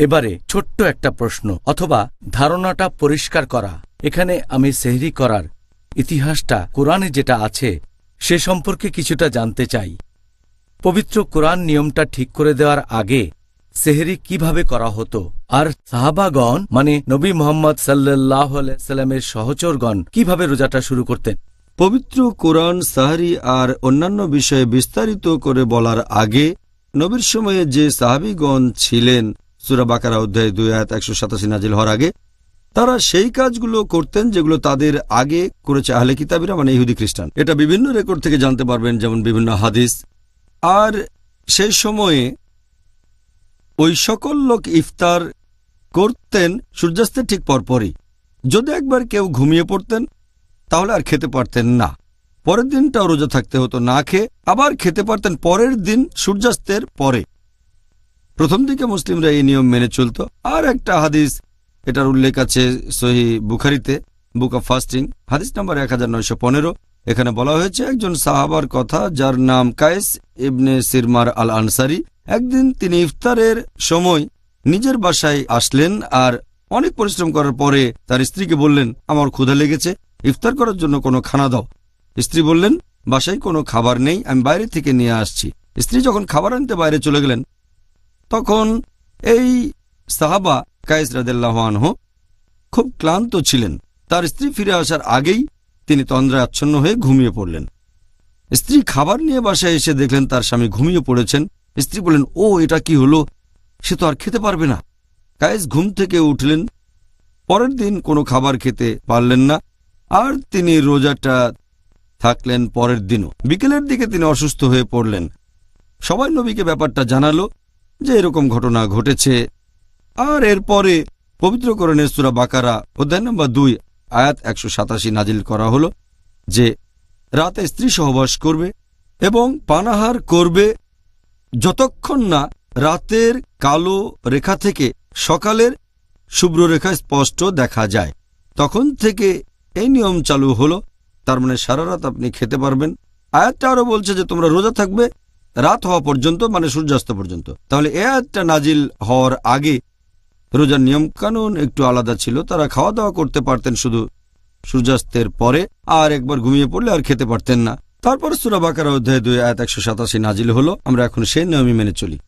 এবারে ছোট্ট একটা প্রশ্ন অথবা ধারণাটা পরিষ্কার করা। এখানে আমি সেহরি করার ইতিহাসটা, কোরআনে যেটা আছে, সে সম্পর্কে কিছুটা জানতে চাই। পবিত্র কোরআন নিয়মটা ঠিক করে দেওয়ার আগে সেহরি কীভাবে করা হতো? আর সাহাবাগণ মানে নবী মোহাম্মদ সাল্লাহ সাল্লামের সহচরগণ কীভাবে রোজাটা শুরু করতেন? পবিত্র কোরআন, সাহারি আর অন্যান্য বিষয়ে বিস্তারিত করে বলার আগে, নবীর সময়ে যে সাহাবিগণ ছিলেন সুরা বাকারা অধ্যায় দুই আয়াত একশো সাতাশি নাজিল হওয়ার আগে, তারা সেই কাজগুলো করতেন যেগুলো তাদের আগে করেছে আহলে কিতাবিরা মানে ইহুদি খ্রিস্টান। এটা বিভিন্ন রেকর্ড থেকে জানতে পারবেন, যেমন বিভিন্ন হাদিস। আর সেই সময়ে ওই সকল লোক ইফতার করতেন সূর্যাস্তের ঠিক পরপরই। যদি একবার কেউ ঘুমিয়ে পড়তেন, তাহলে আর খেতে পারতেন না। পরের দিনটাও রোজা থাকতে হতো না খেয়ে, আবার খেতে পারতেন পরের দিন সূর্যাস্তের পরে। প্রথম দিকে মুসলিমরা এই নিয়ম মেনে চলত। আর একটা হাদিস, এটার উল্লেখ আছে সহি বুখারিতে, বুক অফ ফাস্টিং, হাদিস নাম্বার এক হাজার নয়শো পনেরো। এখানে বলা হয়েছে, একজন সাহাবার কথা যার নাম কায়েস ইবনে সিরমার আল আনসারি একদিন তিনি ইফতারের সময় নিজের বাসায় আসলেন আর অনেক পরিশ্রম করার পরে তার স্ত্রীকে বললেন, আমার ক্ষুধা লেগেছে, ইফতার করার জন্য কোনো খানা দাও। স্ত্রী বললেন, বাসায় কোনো খাবার নেই, আমি বাইরে থেকে নিয়ে আসছি। স্ত্রী যখন খাবার আনতে বাইরে চলে গেলেন তখন এই সাহাবা কায়েস রাদেল্লাহ আনহ খুব ক্লান্ত ছিলেন। তার স্ত্রী ফিরে আসার আগেই তিনি তন্দ্রায় আচ্ছন্ন হয়ে ঘুমিয়ে পড়লেন। স্ত্রী খাবার নিয়ে বাসায় এসে দেখলেন তার স্বামী ঘুমিয়ে পড়েছেন। স্ত্রী বললেন, ও, এটা কি হলো? সে তো আর খেতে পারবে না। কায়েস ঘুম থেকে উঠলেন। পরের দিন কোনো খাবার খেতে পারলেন না। আর তিনি রোজাটা থাকলেন পরের দিনও। বিকেলের দিকে তিনি অসুস্থ হয়ে পড়লেন। সবাই নবীকে ব্যাপারটা জানালো। যে এরকম ঘটনা ঘটেছে। আর এরপরে পবিত্রকরণের সুরা বাকারা, অধ্যায় নম্বর দুই, আয়াত একশো সাতাশি নাজিল করা হলো যে, রাতে স্ত্রী সহবাস করবে এবং পানাহার করবে যতক্ষণ না রাতের কালো রেখা থেকে সকালের শুভ্র রেখা স্পষ্ট দেখা যায়। তখন থেকে এই নিয়ম চালু হলো। তার মানে সারা রাত আপনি খেতে পারবেন। আয়াতটা আরও বলছে যে, তোমরা রোজা থাকবে রাত হওয়া পর্যন্ত মানে সূর্যাস্ত পর্যন্ত। তাহলে এ একটা নাজিল হওয়ার আগে রোজার নিয়মকানুন একটু আলাদা ছিল। তারা খাওয়া দাওয়া করতে পারতেন শুধু সূর্যাস্তের পরে, আর একবার ঘুমিয়ে পড়লে আর খেতে পারতেন না। তারপর সুরাবাকার অধ্যায় দুই, আয়াত একশো সাতাশি নাজিল হলো। আমরা এখন সেই নিয়মই মেনে চলি।